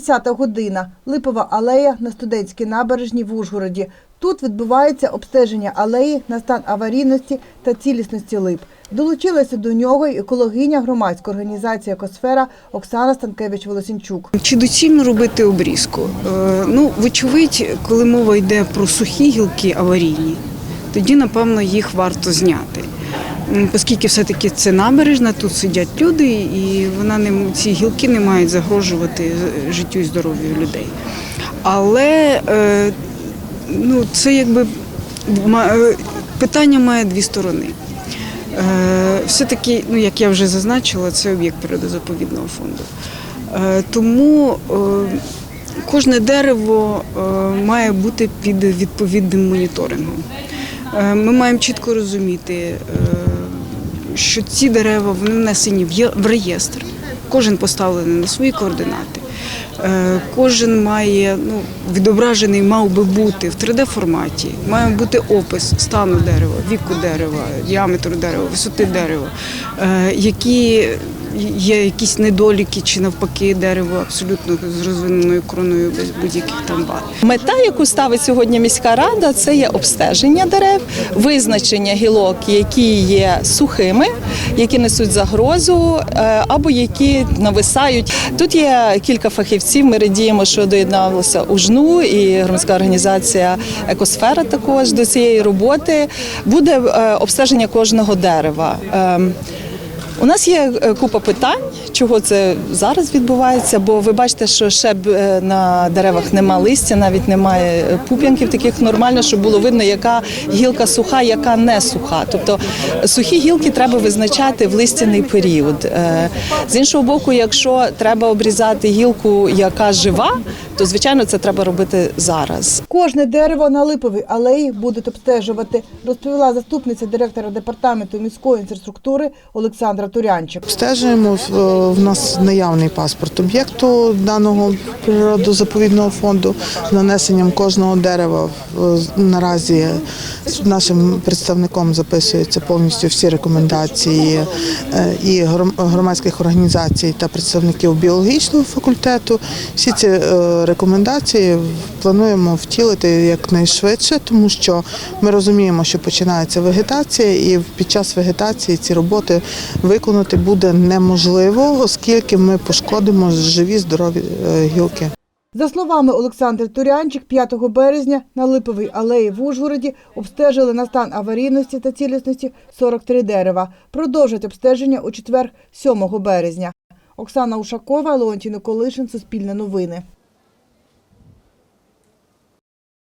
10 година. Липова алея на студентській набережній в Ужгороді. Тут відбувається обстеження алеї на стан аварійності та цілісності лип. Долучилася до нього й екологиня громадської організації «Екосфера» Оксана Станкевич-Волосінчук. Чи доцільно робити обрізку? Е, Ну, вочевидь, коли мова йде про сухі гілки аварійні, тоді, напевно, їх варто зняти. Оскільки все-таки це набережна, тут сидять люди, і вона не, ці гілки не мають загрожувати життю і здоров'ю людей. Але е, ну, це якби е, питання має дві сторони. Е, Все-таки, ну як я вже зазначила, це об'єкт природозаповідного фонду. Е, Тому е, кожне дерево е, має бути під відповідним моніторингом. Е, Ми маємо чітко розуміти, е, що ці дерева вони внесені в реєстр. Кожен поставлений на свої координати. Е, Кожен має ну, відображений мав би бути в 3D форматі. Має бути опис стану дерева, віку дерева, діаметру дерева, висоти дерева, е, які є якісь недоліки чи навпаки дерево абсолютно з розвиненою короною без будь-яких там вад. Мета, яку ставить сьогодні міська рада, це є обстеження дерев, визначення гілок, які є сухими, які несуть загрозу е, або які нависають. Тут є кілька фахівців. Ми радіємо, що доєдналося УЖНУ і громадська організація Екосфера також до цієї роботи. Буде е, обстеження кожного дерева. У нас є е, купа питань, чого це зараз відбувається, бо ви бачите, що ще е, на деревах нема листя, навіть немає е, пуп'янків таких нормально, щоб було видно, яка гілка суха, яка не суха. Тобто сухі гілки треба визначати в листяний період. Е, З іншого боку, якщо треба обрізати гілку, яка жива, то звичайно це треба робити зараз. Кожне дерево на липовій алеї будуть обстежувати, розповіла заступниця директора департаменту міської інфраструктури Олександра Турянчик. Обстежуємо в нас наявний паспорт об'єкту даного природозаповідного фонду з нанесенням кожного дерева. Наразі нашим представником записуються повністю всі рекомендації е, і громадських організацій та представників біологічного факультету. Всі ці е, рекомендації плануємо втілити якнайшвидше, тому що ми розуміємо, що починається вегетація, і під час вегетації ці роботи виконати буде неможливо, оскільки ми пошкодимо живі здорові е, гілки. За словами Олександра Турянчик, 5 березня на Липовій алеї в Ужгороді обстежили на стан аварійності та цілісності 43 дерева. Продовжать обстеження у четвер 7 березня. Оксана Ушакова, Леонтій Николишин, Суспільне новини.